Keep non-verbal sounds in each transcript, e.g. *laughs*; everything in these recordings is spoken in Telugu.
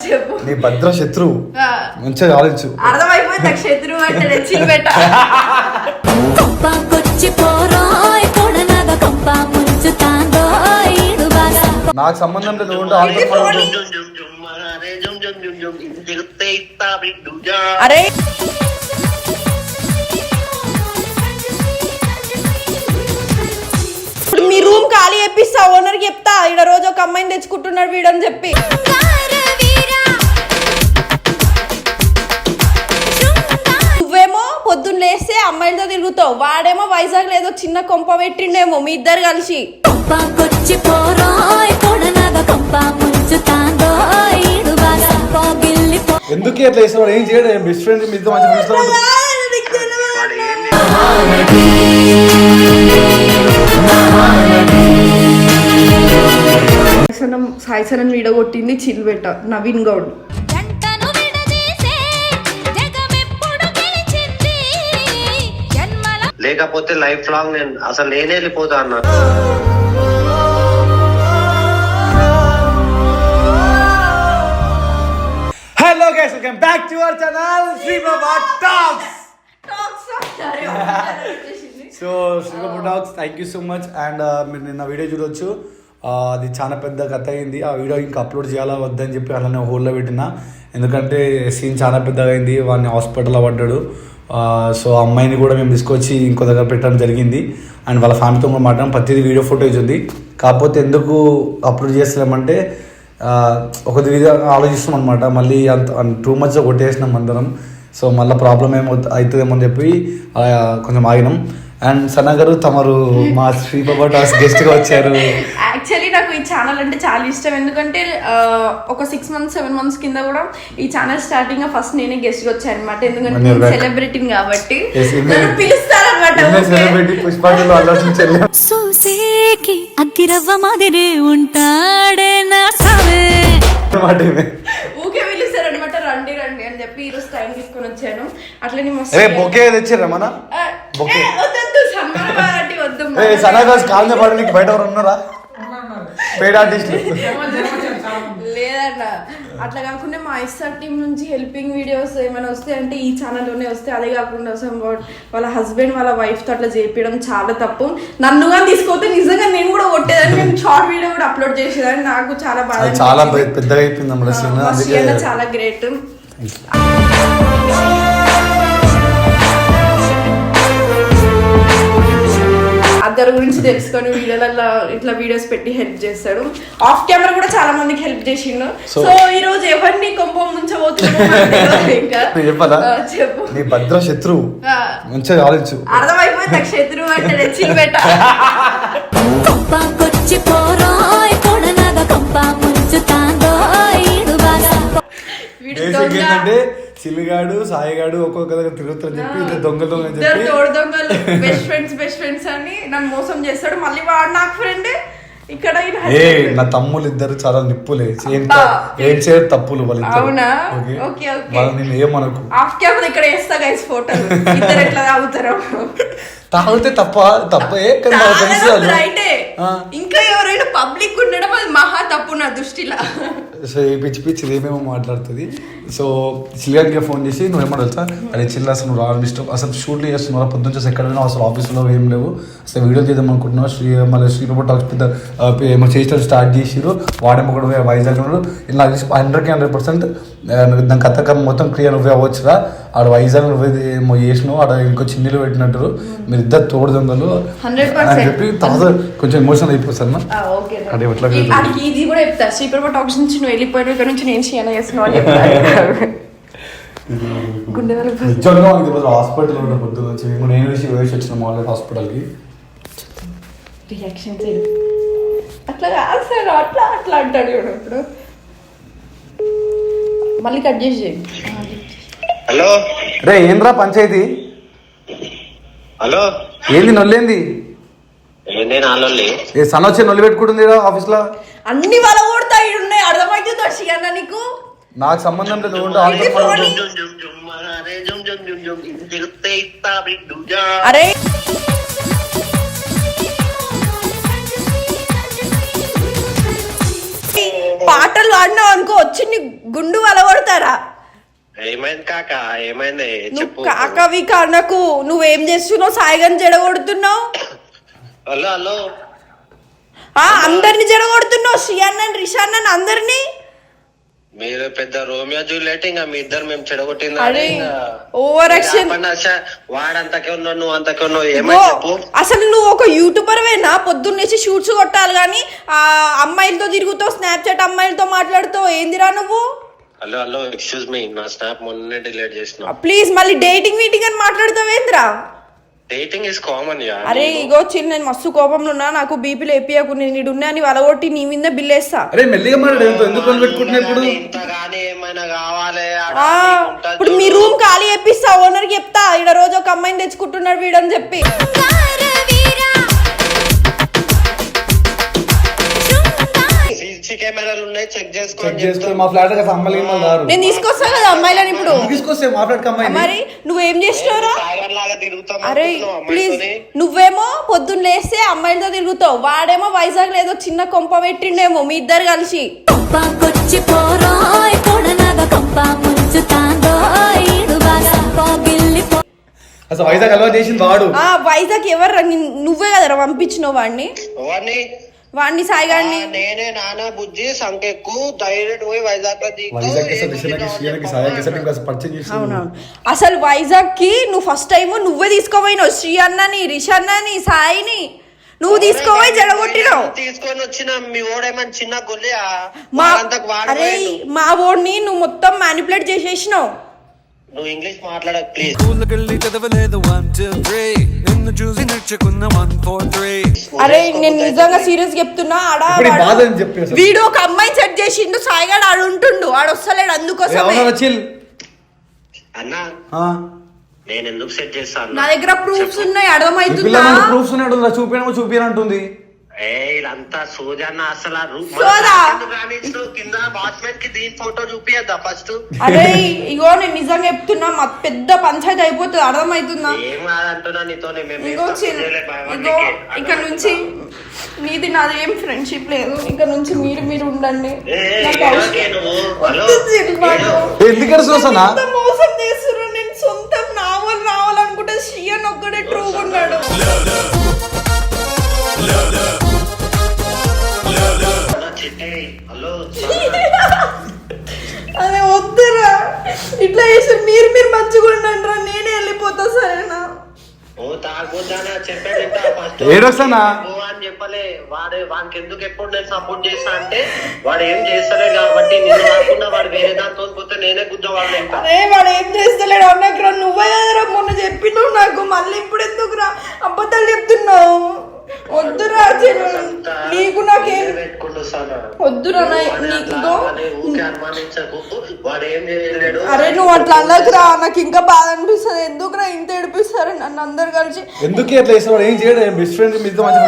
చెప్పు. నీ భద్ర శత్రువు మంచిగా ఆలోచించు. నాకు శత్రువు అంటే నాకు సంబంధం లేదు ఆల్రెడీ మనం- అరే. మీ రూమ్ ఖాళీ చెప్పిస్తా ఓనర్ చెప్తా. ఈడ రోజు ఒక అమ్మాయిని తెచ్చుకుంటున్నాడు వీడని చెప్పి. అమ్మాయిలతో తిరుగుతావు. వాడేమో వైజాగ్ లేదో చిన్న కొంప పెట్టిండేమో మీ ఇద్దరు కలిసి. కొంపకొచ్చి పోరోయ్ కొడనగ కొంప ముంచుతాందోయ్ ఈడు బాస పోగిల్లి పో ఎందుకు ఇట్లా చేస్తాడు ఏం చేయడు? బెస్ట్ ఫ్రెండ్ మీతో మంచి ఫ్రెండ్స్. సాయిసనం సాయిసనం వీడగొట్టింది చిల్బెట్ట నవీన్ గౌడ్. లేకపోతే లైఫ్ లాంగ్ నేను అసలు నేనే వెళ్ళిపోతా అన్నా. Hello guys welcome back to our channel Sri Baba talks so Sribabu talks thank you so much and uh, మీరు నిన్న వీడియో చూడొచ్చు. ఆ, అది చాలా పెద్ద కథ అయింది. ఆ వీడియో ఇంకా అప్లోడ్ చేయాలా వద్దని చెప్పి అలానే హోల్లో పెట్టిన. ఎందుకంటే సీన్ చాలా పెద్దగా అయింది. వాడిని హాస్పిటల్లో పడ్డాడు. సో ఆ అమ్మాయిని కూడా మేము తీసుకొచ్చి ఇంకో దగ్గర పెట్టడం జరిగింది. అండ్ వాళ్ళ ఫ్యామిలీతో కూడా మాట్లాడడం. ప్రతిదీ వీడియో ఫుటేజ్ ఉంది. కాకపోతే ఎందుకు అప్లోడ్ చేస్తలేమంటే ఒక విధంగా ఆలోచిస్తాం అనమాట మళ్ళీ అంత టూ మచ్ కొట్టేసినాం అందరం. సో మళ్ళీ ప్రాబ్లం ఏమో అవుతుందేమో అని చెప్పి కొంచెం ఆగినాం. అండ్ సన్న గారు తమరు మా శ్రీ బాబా టాస్ గెస్ట్గా వచ్చారు. *laughs* ఛానల్ అంటే చాలా ఇష్టం. ఎందుకంటే ఒక సిక్స్ మంత్స్ సెవెన్ మంత్స్ కింద కూడా ఈ ఛానల్ స్టార్టింగ్ ఫస్ట్ నేనే గెస్ట్గా వచ్చాను అనమాట ఎందుకంటే నేను. సెలబ్రిటీని కాబట్టి. నన్ను పిలుస్తారనమాట అగ్గిరవ్వ మాదిరి ఉంటాడే నా సావే మాట ఇదే. ఊకే పిలుస్తారనమాట రండి రండి అని చెప్పి ఈ రోజు టైం తీసుకొని వచ్చాను. అట్లనే మస్తు బొకే మన? బొకే. వద్దు కాల్ బయట ఎవరు ఉన్నారా? పేడ్ ఆర్టిస్ట్ లేదన్న. అట్లా కాకుండా మా ఐస్ఆర్ టీం నుంచి హెల్పింగ్ వీడియోస్ ఏమైనా వస్తే అంటే ఈ ఛానల్లోనే వస్తే అదే కాకుండా వా- వాళ్ళ హస్బెండ్ వాళ్ళ wife తో అట్లా చేపించడం చాలా తప్పు. నన్నుగా తీసుకోతే నిజంగా నేను కూడా కొట్టేదాన్ని. నేను షార్ట్ వీడియో కూడా అప్లోడ్ చేసేదాన్ని. నాకు చాలా అది చాలా పెద్దగా అయిపోయింది చాలా గ్రేట్ అద్దరు గురించి తెలుసుకొని వీడియోలలో ఇట్లా వీడియోస్ పెట్టి హెల్ప్ చేస్తాడు. ఆఫ్ కెమెరా కూడా చాలా మందికి హెల్ప్ చేసిండు. సో ఈ రోజు ఎవరిని కొంపం ముంచబోతున్నాడో చెప్పు. నీ భద్ర శత్రువు మంచిగా ఆలోచించు. అర్థమైపోయింది? నాకు శత్రువు అంటే రెచ్చిలు పెట్ట. కొంపకొచ్చి పోరోయ్ కొడనగ కొంప వీడు బేసిక్. ఏంటంటే సిల్లిగాడు సాయిగాడు ఒక్కొక్క దగ్గర తిరుగుతారని చెప్పి ఇద్దరు దొంగ దొంగ అని చెప్పి తోడు దొంగలు బెస్ట్ ఫ్రెండ్స్ బెస్ట్ ఫ్రెండ్స్ అని నన్ను మోసం చేస్తాడు మళ్ళీ వాడు నాకు ఫ్రెండ్ ఇక్కడ ఏ. నా తమ్ముళ్ళు ఇద్దరు చాలా నిప్పులే ఏం. ఏం చేయరు తప్పులు వాళ్ళు. అవునా? ఓకే? ఓకే. వాళ్ళు నేను ఏమనకు ఆఫ్ కెమెరా ఇక్కడ వేస్తా గైస్ ఫోటోలు ఇద్దరు ఎట్లా తాగుతారో తాగితే తప్ప తప్పే కానీ తెలుసు. ఇంకా ఎవరైనా పబ్లిక్ ఉండడం అది మహా తప్పు నా దృష్టిలో సో ఈ పిచ్చి పిచ్చి ఏమేమో మాట్లాడుతుంది. సో చిల్లిగానికి ఫోన్ చేసి నువ్వు ఏమన్నా తెలుసా? అరే చిల్ల అసలు నువ్వు రావడం ఇష్టం అసలు షూట్లు చేస్తున్నావు పొద్దున్న చేసి ఎక్కడైనా అసలు ఆఫీస్లో ఏం లేవు. అసలు వీడియో చేద్దాం అనుకుంటున్నావు? శ్రీ మళ్ళీ శ్రీబాబు టాక్స్ పెద్ద ఏమో చేసిన స్టార్ట్ చేసిరు వాడేమో కూడా వైజాగ్ ఇలా హండ్రెడ్కి హండ్రెడ్ పర్సెంట్ దాని కథకం మొత్తం క్లియర్ నువ్వే అవ్వచ్చురా. ఆడ వైజాగ్ నువ్వే ఏమో చేసినావు ఆడ ఇంకో చిన్నీలు పెట్టినట్టు మీరు ఇద్దరు తోడు దొంగలు. 100%. అని చెప్పి తర్వాత కొంచెం ఎమోషనల్ అయిపోతాను. అది ఎట్లా ఇది కూడా చెప్తా. శ్రీప్రభ టాక్స్ నుంచి నువ్వు వెళ్ళిపోయిన ఇక్కడ నుంచి నేను షేనా చేస్తున్నావు అని నిజంగా మనకి ఈరోజు హాస్పిటల్ పొద్దున వచ్చి మేము నేను వేసి వేసి వచ్చిన మామూలు హాస్పిటల్కి. రియాక్షన్ అట్లా కాదు సార్ అట్లా అట్లా అంటాడు ఇప్పుడు. మళ్ళీ కట్ చేసి. హలో రే ఏంద్రా పంచాయతీ హలో ఏంది నొల్లేంది ఏ సన్ వచ్చి నొల్లి పెట్టుకుంటుంది ఆఫీస్లో అన్ని వాళ్ళ కొడతా ఉన్నాయి అర్థమైతే అన్న నీకు నాకు సంబంధం లేదు అరే పాటలు పాడినావు అనుకో వచ్చి నీ గుండు వలగొడతారా ఏమైంది కాక? ఏమైంది? నువ్వు కాకవి కనకు నువ్వేం చేస్తున్నావు? సాయిగాని జడగొడుతున్నావు హలో అందరిని జడగొడుతున్నావు శ్రీయన్నని రిషాన్నని అందరినీ? మీరు పెద్ద రోమియో జూలియట్ ఇంకా మీ ఇద్దరు మేము చెడగొట్టిందా ఓవర్ యాక్షన్. వాడంతకే ఉన్నావు నువ్వు అంతకే ఉన్నావు అసలు నువ్వు ఒక యూట్యూబర్ వేనా? పొద్దున్నేసి షూట్స్ కొట్టాలి కానీ ఆ అమ్మాయిలతో తిరుగుతావు స్నాప్చాట్ అమ్మాయిలతో మాట్లాడుతావు ఏందిరా నువ్వు? హలో హలో ఎక్స్క్యూజ్ మీ నా స్నాప్ మొన్నే డిలీట్ చేసిన. ప్లీజ్ మళ్ళీ డేటింగ్ మీటింగ్ అని మాట్లాడతావు ఏంద్రా డేటింగ్ ఇస్ కామన్ యా అరే ఇగో చిన్న నేను మస్తు కోపంలో ఉన్నా నాకు బీపీలు ఎప్పియకు నేను నీడు ఉన్నా అని వలగొట్టి నీ మీద బిల్లేస్తా అరే మెల్లిగా మాట్లాడు ఎందుకు పెట్టుకుంటున్నా ఇప్పుడు? ఏమైనా కావాలి ఆ, ఇప్పుడు మీ చూడు. రూమ్ ఖాళీ చెప్పిస్తా ఓనర్ చెప్తా ఈడ రోజు ఒక అమ్మాయిని తెచ్చుకుంటున్నాడు వీడని చెప్పి. కెమెరాలు ఉన్నాయి చెక్ చేసుకో చెక్ అని చేసుకో చెప్తా. మా ఫ్లాట్ కదా అమ్మాయిలు గిమ్మలు రారు. నేను తీసుకొస్తా కదా అమ్మాయిలని ఇప్పుడు. తీసుకొస్తే మా ఫ్లాట్ అమ్మాయి మరి నువ్వేం చేసినావురా? సాగర్ లాగా తిరుగుతాం అరే అనుకుంటున్నావు ప్లీజ్ అమ్మాయితోని? నువ్వేమో పొద్దున్న లేస్తే అమ్మాయిలతో తిరుగుతావు. వాడేమో వైజాగ్ లేదో చిన్న కొంప పెట్టిండేమో మీ ఇద్దరు కలిసి. అసలు వైజాగ్ అలవాటు చేసింది వాడు. ఆ వైజాగ్ ఎవరు నువ్వే కదరా పంపించినావు వాడిని. వాడిని వాడిని సాయిగాడిని. నేనే నానా బుజ్జి సంకెక్కు డైరెక్ట్ పోయి వైజాగ్ అవునవును. అసలు వైజాగ్కి నువ్వు ఫస్ట్ టైం నువ్వే తీసుకోపోయినావు. శ్రీ అన్నని రిష్ అన్నని సాయిని. నువ్వు తీసుకోపోయి జడగొట్టినావు. తీసుకొని వచ్చిన మీ ఓడేమని చిన్న గొల్లే మా అంతకు అరే వాడు మా ఓడిని నువ్వు మొత్తం మ్యానిపులేట్ చేసేసినావు. నువ్వు ఇంగ్లీష్ మాట్లాడక ప్లీజ్ చదవలేదు. వన్ టూ త్రీ నిన్ను చూసి నేర్చుకున్న వన్ ఫోర్ త్రీ అరే నేను నిజంగా సీరియస్ చెప్తున్నా ఆడ ఇప్పుడు ఈ బాధ అని వీడు ఒక అమ్మాయి సెట్ చేసిండు సాయిగాడు ఆడు ఉంటుండు ఆడు వస్తలేడు అందుకోసమే. చిల్ అన్నా నేను ఎందుకు సెట్ చేస్తాను నా దగ్గర ప్రూఫ్స్ ఉన్నాయి అర్థమవుతుందా? ప్రూఫ్స్ ఉన్నాడు చూపించడం చూపించనంటుంది ఏ ఇదంతా సోజన్న అసలు రూమ్ కింద వాచ్మెన్కి దీని ఫోటో చూపియద్దా ఫస్ట్ అరే ఇగో నేను నిజంగా చెప్తున్నా మా పెద్ద పంచాయతీ అయిపోతుంది అర్థమవుతుందా ఏం కాదంటున్నా నీతోనే మేము ఏం ఇగో. ఇక్కడ నుంచి నీది నాది ఏం ఫ్రెండ్షిప్ లేదు ఇక్కడ నుంచి మీరు మీరు ఉండండి ఏ, ఏ, నాకు ఏడవకే అవసరం- నువ్వు. హలో? వద్దు చిల్ నాకు. ఏడవ. ఎందుకు ఎడుస్తున్నానా ఎంత మోసం చేస్తున్నారు నేను సొంతం నావల్ రావాలనుకుంటే షియన్ ఒక్కడే ట్రూ ఉన్నాడు హలో *laughs* అదే వద్దురా. ఇట్లా చేసి మీరు మీరు మంచిగా ఉండండి రా నేనే వెళ్ళిపోతా సరేనా? ఏడొస్తానా? ఓ అని చెప్పలే. వాడు వానికి ఎందుకు ఎప్పుడు నేను సపోర్ట్ చేస్తా అంటే వాడు ఏం చేస్తలే కాబట్టి నేను కాకుండా వాడు వేరే దాంతో పోతే నేనే గుద్దవాళ్ళు ఇంకా అరే వాడు ఏం చేస్తలేడు? అన్నకు నువ్వే కదరా మొన్న చెప్పినావు నాకు. మళ్ళీ ఇప్పుడు ఎందుకురా? అబద్ధాలు చెప్తున్నావు. వద్దురా. నీకు నాకేం వద్దురా నీకు అరే నువ్వు అట్లా అనకురా నాకు ఇంకా బాధ అనిపిస్తుంది. ఎందుకురా ఇంత ఏడిపిస్తారు? నన్ను అందరు కలిసి. ఎందుకు చేస్తాడు ఏం చేయడు? బెస్ట్ ఫ్రెండ్ మీతో మంచి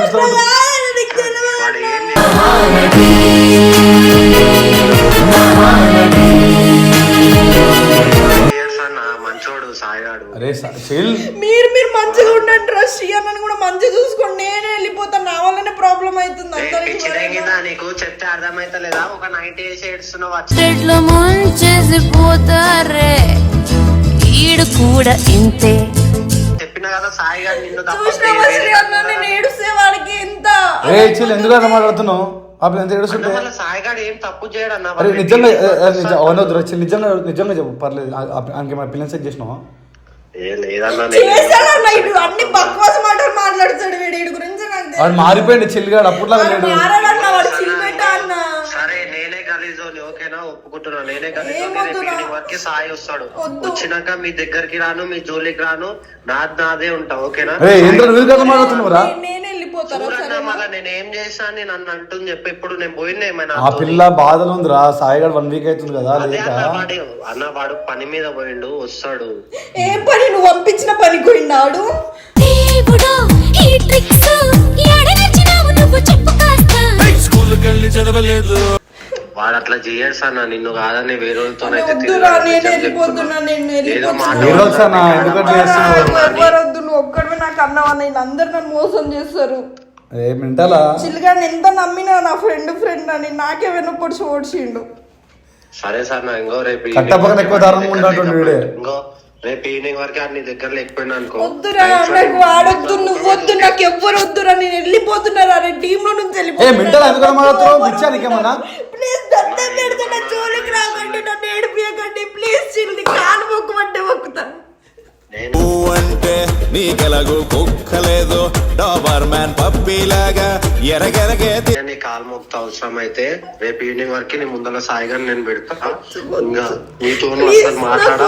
అర్థమైతలేదా ఒక నైన్టీ వేసి ఏడుస్తున్నావు చెట్లు ముంచేసి పోతారే. ఈడు కూడా ఇంతే. చెప్పిన కదా సాయి గారు నిన్ను తప్ప చూసినావా శ్రీ అన్న నేను ఏడుస్తే వాడికి ఎంత ఏ చిల్ ఎందుకు అలా మాట్లాడుతున్నావు? అప్పుడు ఎంత ఏడుస్తుంటే? మళ్ళీ సాయి గారు ఏం తప్పు చేయడు అన్న అరే నిజంగా ఏ, ఏ, నిజం నిజంగా నిజంగా చెప్పు పర్లేదు. ఆ- ఆ- ఆయనకి మన పిల్లలు సెట్ చేసినావా? ఏ లేదన్నా నేను చేశాడన్న ఇటు అన్ని బక్వాస్ మాటలు మాట్లాడతాడు వీడి. వీడి గురించి నాకు తెలియదు. వాడు మారిపోయింది చిల్గాడు అప్పట్లాగా వాడు లేడు వాడు చిల్లిపెట్ట అన్న సరే నేనే గలీజోని ఓకేనా ఒప్పుకుంటున్నా నేనే? గలీజోని వరకు సాయి వస్తాడు. వచ్చినాక మీ దగ్గరికి రాను మీ జోలికి రాను నాది నాదే ఉంటా ఓకేనా? కదా నేను అంటుంది చెప్పి. ఇప్పుడు నేను పోయినా ఏమైనా ఆ పిల్ల బాధలు ఉందిరా. సాయిగాడు వన్ వీక్ అవుతుంది కదా అన్న వాడు పని మీద పోయిండు వస్తాడు. ఏం పని? నువ్వు పంపించిన పని పోయినాడు దేవుడా ఈ ట్రిక్స్ ఎడ నచ్చినావు? నువ్వు చెప్పు కాస్త. స్కూల్కెళ్ళి చదవలేదు. వాడు అట్లా చేయడు సార్ నిన్ను కాదని వేరే వెళ్ళిపోతున్నా వెళ్ళిపోతున్నా. వద్దు. నువ్వు నాకు వీళ్ళందరూ నన్ను మోసం చేస్తారు. ఏ మెంటలా? చిల్లుగా ఎంత నమ్మినా నా ఫ్రెండ్ ఫ్రెండ్ అని నాకే వెనుకొడి ఓడిచిండు. సరే సార్ నా ఇంకో రేపు ఎక్కువ వీడే. ఇంకో రేపు ఈవినింగ్ వరకు అన్ని దగ్గర లేకపోయినా అనుకో. వద్దురా నాకు వాడొద్దు నువ్వు వద్దు నాకు ఎవ్వరు వద్దురా నేను వెళ్ళిపోతున్నారా టీమ్లో నుంచి ఏ ప్లీజ్ దండం పెడుతున్నా జోలికి రాకండి నన్ను ఏడిపియకండి ప్లీజ్ చిల్లి కాలు మొక్కుమంటే మొక్కుతాను అంటే నీకెలాగూ కుక్కలేదు డాబర్ మ్యాన్ పప్పీలాగా ఎరగెరగే నీ కాలు మొక్త అవసరం అయితే రేపు ఈవినింగ్ వరకు నీ ముందర సాయిగా నేను పెడతా. ఇంకా నీతో అసలు మాట్లాడా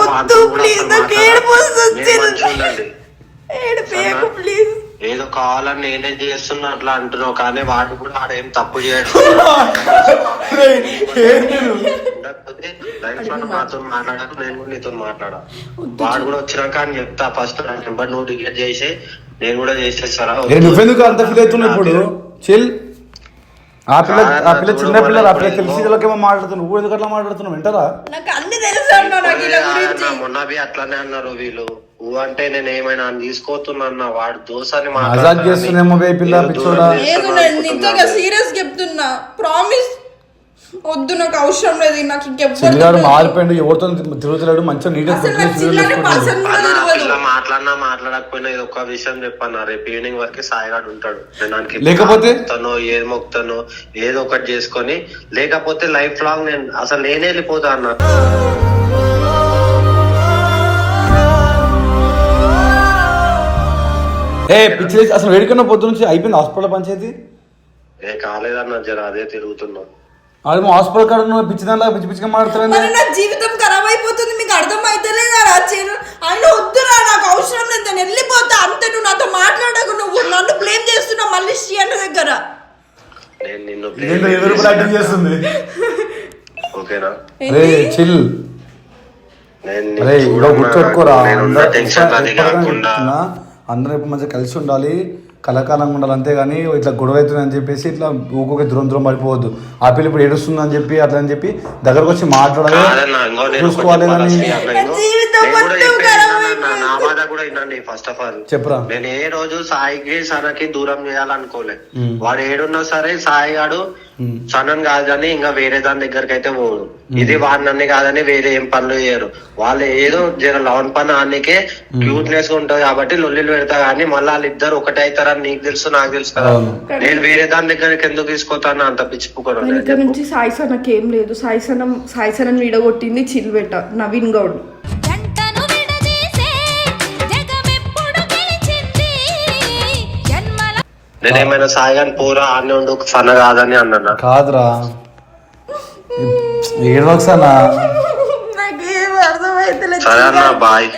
ప్లీజ్. ఏదో కావాలని నేనే చేస్తున్నా అట్లా అంటున్నావు కానీ వాడు కూడా ఆడేం తప్పు చేయడు. *laughs* ఉండకపోతే లైఫ్లో నాతో మాట్లాడకు నేను కూడా నీతో మాట్లాడా వాడు కూడా వచ్చినాక అని చెప్తా ఫస్ట్ నా నెంబర్ నువ్వు డిలీట్ చేసి నేను కూడా చేసేస్తారా నువ్వెందుకు అంత ఫీల్ అవుతున్నావు ఇప్పుడు? చిల్ ఆ పిల్ల ఆ పిల్ల చిన్న పిల్ల ఆ పిల్ల తెలిసి ఏమో మాట్లాడుతున్నావు. నువ్వు ఎందుకు అట్లా మాట్లాడుతున్నావు? వింటారా? నాకు అన్ని తెలుసు అన్నా నాకు ఇలా గురించి. మొన్న బి అట్లానే అన్నారు వీళ్ళు. ఊ అంటే నేను ఏమైనా తీసుకోతున్నా అన్న వాడు దోసాన్ని బే పిల్ల పిచ్చోడా. లేదు నేను నిజంగా సీరియస్ చెప్తున్నా. ప్రామిస్ వద్దు నాకు అవసరం లేదు నాకు ఇంకెవ్వరు చిల్లిగాడు మారిపోయిండు ఎవరితో తిరుగుతున్నాడు మంచిగా తెలియదు మాట్లాడినా మాట్లాడకపోయినా ఇది ఒక విషయం చెప్పన్నా రేపు ఈవినింగ్ వరకు సాయిగాడు ఉంటాడు. లేకపోతే? మొక్తానో ఏది మొక్తానో ఏదో ఒకటి చేసుకొని లేకపోతే లైఫ్ లాంగ్ నేను అసలు నేనే వెళ్ళిపోతా అన్న. ఏ పిచ్చి అసలు వేడుకున్న పొద్దు నుంచి అయిపోయింది హాస్పిటల్ పంచాయతీ? ఏ కాలేదన్న జర అదే తిరుగుతున్నా. ఆడేమో హాస్పిటల్ కాడ ఉన్న పిచ్చి దానిలా పిచ్చి పిచ్చిగా మరి నా జీవితం ఖరాబ్ అయిపోతుంది మీకు అర్థం అయితలేదా రాచేను ఆయన వద్దురా నాకు అవసరం లేదు నేను వెళ్ళిపోతా అంతే నువ్వు నాతో మాట్లాడకు నువ్వు నన్ను బ్లేమ్ చేస్తున్నావు మళ్ళీ శ్రీ అన్న దగ్గర. నేను నిన్ను ఏంటో ఎదురు ప్రాక్టీస్ చేస్తుంది. ఓకేనా? రే చిల్. నేను గుర్తుపెట్టుకోరా అందరూ టెన్షన్ అది కాకుండా అందరూ ఇప్పుడు మంచిగా కలిసి ఉండాలి. కలకాలంగా ఉండాలి అంతేగాని ఇట్లా గొడవ అవుతుంది అని చెప్పేసి ఇట్లా ఊకొక దూరం దూరం పడిపోవద్దు. ఆ పిల్ల ఇప్పుడు ఏడుస్తుంది అని చెప్పి అట్లా అని చెప్పి దగ్గరకు వచ్చి మాట్లాడాలి. చూసుకోవాలి కానీ నా బాధ కూడా వినండి ఫస్ట్ ఆఫ్ ఆల్ చెప్పురా. నేను ఏ రోజు సాయికి సనకి దూరం చేయాలనుకోలే. వాడు ఏడున్నా సరే సాయి గాడు సనన్ కాదని ఇంకా వేరే దాని దగ్గరికి అయితే పోడు ఇది వాడినన్ని కాదని వేరే ఏం పనులు చేయరు. వాళ్ళు ఏదో జర లవన్ పని ఆనికే క్యూట్నెస్గా ఉంటది కాబట్టి లొల్లిలు పెడతా కానీ మళ్ళీ వాళ్ళిద్దరు ఒకటే అవుతారని నీకు తెలుసు నాకు తెలుసు కదా. నేను వేరే దాని దగ్గరికి ఎందుకు తీసుకొస్తాను అంత పిచ్చిపోకూడదు నుంచి సాయి సనకి ఏం లేదు. సాయి సనం సాయి సనం విడగొట్టింది చిల్బెట్ట నవీన్ గౌడ్. నేనేమైనా సాయిగాని పోరా ఆనే ఉండు సన కాదని అన్నా కాదురా. ఏడవక్సనా నాకేం అర్థమైతలేదు సరే అన్న బాయ్.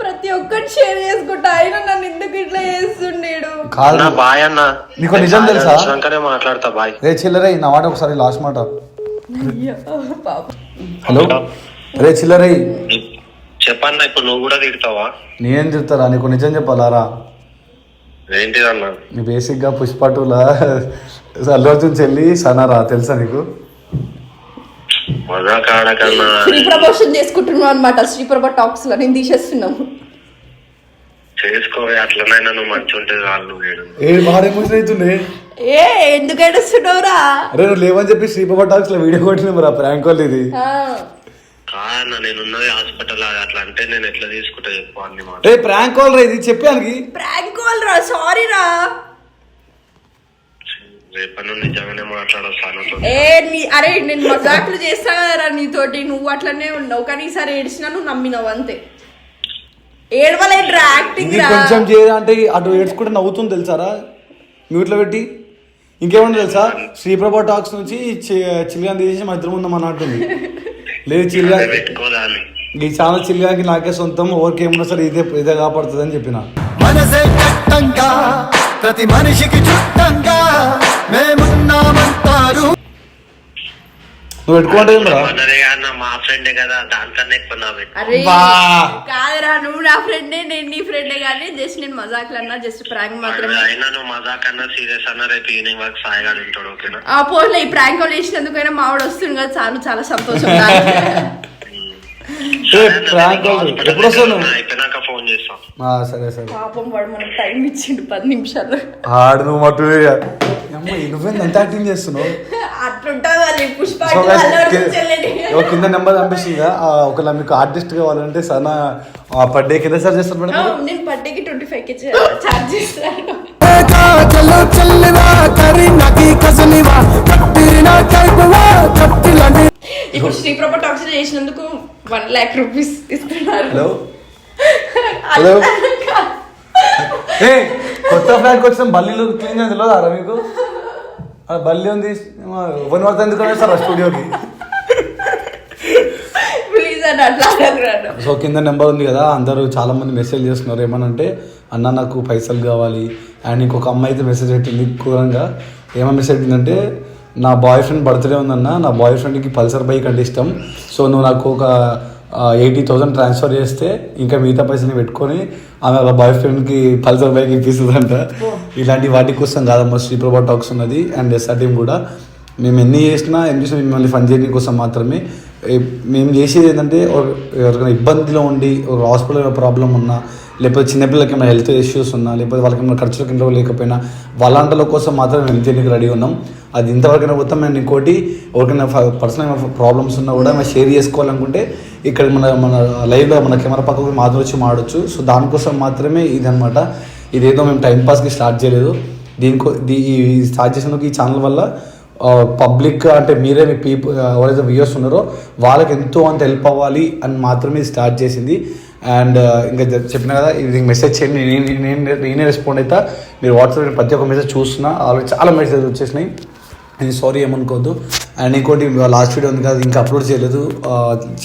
ప్రతి ఒక్కటి షేర్ చేసుకుంటా. ఆయన నన్ను ఎందుకు ఇట్లా చేస్తుండేడు? కాదు. అన్న బాయ్ అన్న. నీకు నిజం తెలుసా? వచ్చినాకనే మాట్లాడతా బాయ్. రే చిల్లరే నా మాట ఒకసారి లాస్ట్ మాట. అయ్యో పాప. హలో? రే చిల్లరే. చెప్పన్న ఇప్పుడు నువ్వు కూడా తిడతావా? నేనేం చెప్తారా నీకు నిజం చెప్పాలారా నీ బేసిక్గా పుష్ప టూలా అల్లు అర్జున్ చెల్లి సనారా తెలుసా నీకు? ఫ్రీ ప్రమోషన్ చేసుకుంటున్నాం అనమాట శ్రీప్రభ టాక్స్లో నేను తీసేస్తున్నాము ఏ ఎందుకు ఏడుస్తున్నావురా? అరే నువ్వు లేవని చెప్పి శ్రీపవ టాక్స్లో వీడియో కొట్టిన మరి ప్రాంక్ వాళ్ళు ఇది. కాదన్న నేను ఉన్నది హాస్పిటల్ అట్లా అంటే నేను ఎట్లా తీసుకుంటా చెప్పు అన్ని మాట ఏ ప్రాంక్ కాల్ రా ఇది చెప్పానికి ప్రాంక్ కాల్ రా సారీ రా. రేపటి నుండి నిజంగానే మాట్లాడొస్తాను ఏ నీ అరే నేను మజాకులు చేస్తా కదరా నీతోటి నువ్వు అట్లనే ఉన్నావు. కానీ ఈసారి ఏడ్చినా నువ్వు నమ్మినావు అంతే. ఏడవలేదురా యాక్టింగ్ ఇది రా. కొంచెం చేయరా అంటే అటు ఏడ్చుకుంటే నవ్వుతుంది తెలుసారా మ్యూట్లో పెట్టి. ఇంకేమన్నా తెలుసా? శ్రీప్రభ టాక్స్ నుంచి చిల్లిగా తీసేసి మా ఇద్దరు ముందు అన్నట్టుంది. *laughs* లేదు పెట్టుకోదాన్ని ఈ ఛానల్ చిల్లిగాకి నాకే సొంతం ఎవరికి ఏమన్నా సరే ఇదే ఇదే కాపాడుతుంది అని చెప్పిన. మనసే చట్టంగా ప్రతి మనిషికి చుట్టంగా మేమున్నామంటారు. నువ్వు అన్న మా ఫ్రెండే కదా దానికన్నా ఎక్కువ అరే. కాదురా నువ్వు నా ఫ్రెండే నేను నీ ఫ్రెండే కానీ జస్ట్ నేను మజాకులు అన్నా జస్ట్ ప్రాంక్ మాత్రమే. అయినా నువ్వు మజా కన్నా సీరియస్ అన్న రేపు ఈవినింగ్ వరకు సాయిగా ఉంటాడు ఓకేనా? ఆ పోన్లే ఈ ప్రాంక్ కాల్ చేసినందుకైనా మావాడు వస్తుంది కదా చాలు చాలా సంతోషం ఎప్పుడు అయిపోయినాక ఫోన్ చేస్తాం. ఆ, సరే సరే. పాపం వాడు మనకు టైం ఇచ్చిండు పది నిమిషాలు. ఆడు నువ్వు నువ్వేంది ఎంత యాక్టింగ్ చేస్తున్నావు? అట్లుంటుంది పుష్ప కింద నెంబర్ కదా ఆ, ఒకవేళ మీకు ఆర్టిస్ట్ కావాలంటే సనా పర్ డే కింద సార్ చేస్తారు మేడం? నేను ట్వంటీ ఫైవ్కి చార్జ్ చేస్తాను. చలో చెల్లివా కరీనాకి కసలివా కట్టిన కైపువా కట్టిలని ఇప్పుడు టాక్స్ చేసినందుకు వన్ లాక్ రూపీస్ ఇస్తున్నారు. హలో హలో ఏ కొత్త ఫ్లాట్కి వచ్చిన బల్లీలు క్లీన్ చేసి తెలియదా మీకు? బల్లి ఉంది. వన్ వర్త్ ఎందుకు సార్ స్టూడియోకి? ప్లీజ్ అని అట్లా అడగరాను సో కింద నెంబర్ ఉంది కదా అందరూ చాలా మంది మెసేజ్ చేస్తున్నారు. ఏమనంటే అన్న నాకు పైసలు కావాలి. అండ్ ఇంకొక అమ్మాయి అయితే మెసేజ్ పెట్టింది ఘోరంగా. ఏమో మెసేజ్ పెట్టిందంటే నా బాయ్ ఫ్రెండ్ బర్త్డే ఉందన్న నా బాయ్ ఫ్రెండ్కి పల్సర్ బైక్ అంటే ఇష్టం. సో నువ్వు నాకు ఒక ఎయిటీ థౌసండ్ ట్రాన్స్ఫర్ చేస్తే ఇంకా మిగతా పైసలు పెట్టుకొని ఆమె వాళ్ళ బాయ్ ఫ్రెండ్కి పల్సర్ బైక్ ఇప్పిస్తుందంట. ఇలాంటి వాటి కోసం కాదమ్మా శ్రీప్రభా టాక్స్ ఉన్నది అండ్ ఎస్ఆర్ టీం కూడా. మేము ఎన్ని చేసినా ఎన్ని చేసినా మిమ్మల్ని ఫన్ చేయడం కోసం మాత్రమే. మేము చేసేది ఏంటంటే ఒక- ఎవరికైనా ఇబ్బందిలో ఉండి ఒక హాస్పిటల్ ప్రాబ్లం ఉన్నా లేకపోతే చిన్నపిల్లలకి ఏమైనా హెల్త్ ఇష్యూస్ ఉన్నా లేకపోతే వాళ్ళకి ఏమైనా ఖర్చులకు ఇంట్లో లేకపోయినా వాళ్ళంటల కోసం మాత్రం మేము చేయడానికి రెడీ ఉన్నాం. అది ఇంతవరకైనా పోతాం మేము ఇంకోటి ఎవరికైనా పర్సనల్ ప్రాబ్లమ్స్ ఉన్నా కూడా మేము షేర్ చేసుకోవాలనుకుంటే ఇక్కడ మన మన లైవ్లో మన కెమెరా పక్కకు మాత్రం వచ్చి మాడొచ్చు సో దానికోసం మాత్రమే ఇది ఇదేదో మేము టైంపాస్కి స్టార్ట్ చేయలేదు. దీనికో దీ స్టార్ట్ చేసినందుకు ఈ ఛానల్ వల్ల పబ్లిక్ అంటే మీరే మీ పీపుల్ ఎవరైతే వ్యూయర్స్ ఉన్నారో వాళ్ళకి ఎంతో అంత హెల్ప్ అవ్వాలి అని మాత్రమే ఇది స్టార్ట్ చేసింది. అండ్ ఇంకా చె- చెప్పిన కదా ఇది మెసేజ్ చేయండి నేను నేను నేనే రెస్పాండ్ అవుతా మీరు వాట్సాప్ ప్రతి ఒక్క మెసేజ్ చూస్తున్నా. ఆల్రెడీ చాలా మెసేజ్ వచ్చేసినాయి. నేను సారీ ఏమనుకోవద్దు. అండ్ ఇంకోటి లాస్ట్ వీడియో ఉంది కదా ఇంకా అప్లోడ్ చేయలేదు.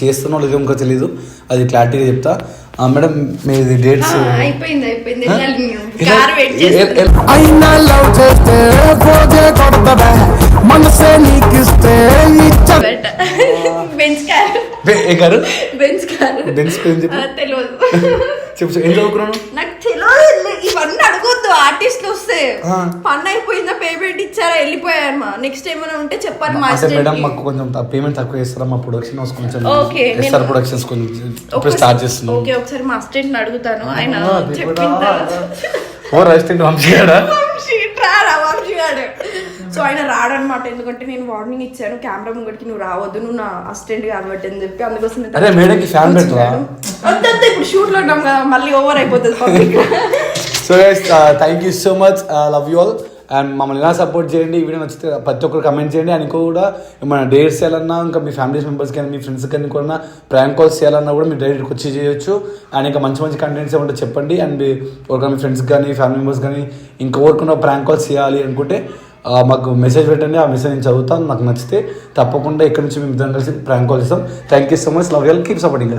చేస్తున్నో లేదో ఇంకా తెలియదు అది క్లారిటీగా చెప్తా. ఆ, మేడం మీది డేట్స్ అయిపోయింది అయిపోయింది. మనసే నీకిస్తే బెంచ్ కార్ ఏ బెంచ్ కార్ తెలియదు చెప్పు. ఏం చదువుకున్నాను నాకు తెలియదు ఇవన్నీ అడగొద్దు. ఆర్టిస్ట్లు వస్తే. పన్ను అయిపోయిందా పేమెంట్ ఇచ్చారా వెళ్ళిపోయారమ్మా. నెక్స్ట్ ఏమైనా ఉంటే చెప్పాలి మా మేడం. మాకు కొంచెం పేమెంట్ తక్కువ చేస్తారా? మా ప్రొడక్షన్ హౌస్ కొంచెం నేను- ఎస్ఆర్ ప్రొడక్షన్స్ కొంచెం స్టార్ట్ చేస్తున్నాం. ఓకే ఒకసారి మా అసిస్టెంట్ అడుగుతాను. ఆయన. తర్వాత ఓ రెస్టారెంట్ వంశీ, రారా, వంశీ గాడు. సో ఆయన రాడనమాట ఎందుకంటే నేను వార్నింగ్ ఇచ్చాను కెమెరా ముంగడికి నువ్వు రావద్దు నువ్వు నా అసిస్టెంట్ కాబట్టి అని చెప్పి అందుకోసం అరే, మేడంకి పెట్టరా? ఇప్పుడు షూట్లో ఉన్నాం కదా మళ్ళీ ఓవర్ అయిపోతుంది public so guys thank you so much love you all and మమ్మల్ని ఎలా సపోర్ట్ చేయండి ఈ వీడియో నచ్చితే ప్రతి ఒక్కరు కమెంట్ చేయండి. అండ్ ఇంకో కూడా ఏమైనా డేట్స్ చేయాలన్నా ఇంకా మీ ఫ్యామిలీ మెంబర్స్ కానీ మీ ఫ్రెండ్స్ కానీ కూడా ప్రాంక్ కాల్స్ చేయాలన్నా కూడా మీరు డైరెక్ట్కి వచ్చి చేయొచ్చు. అండ్ ఇంకా మంచి మంచి కంటెంట్స్ ఏమంటే చెప్పండి. అండ్ ఎవరికైనా మీ ఫ్రెండ్స్ కానీ ఫ్యామిలీ మెంబర్స్ కానీ ఇంకెవరికైనా ప్రాంక్ కాల్స్ చేయాలి అనుకుంటే మాకు మెసేజ్ పెట్టండి ఆ మెసేజ్ నేను చదువుతాను నాకు నచ్చితే తప్పకుండా ఇక్కడ నుంచి మేము ఇద్దరం కలిసి ప్రాంక్ కాల్ చేస్తాం. Thank you so much love you keep supporting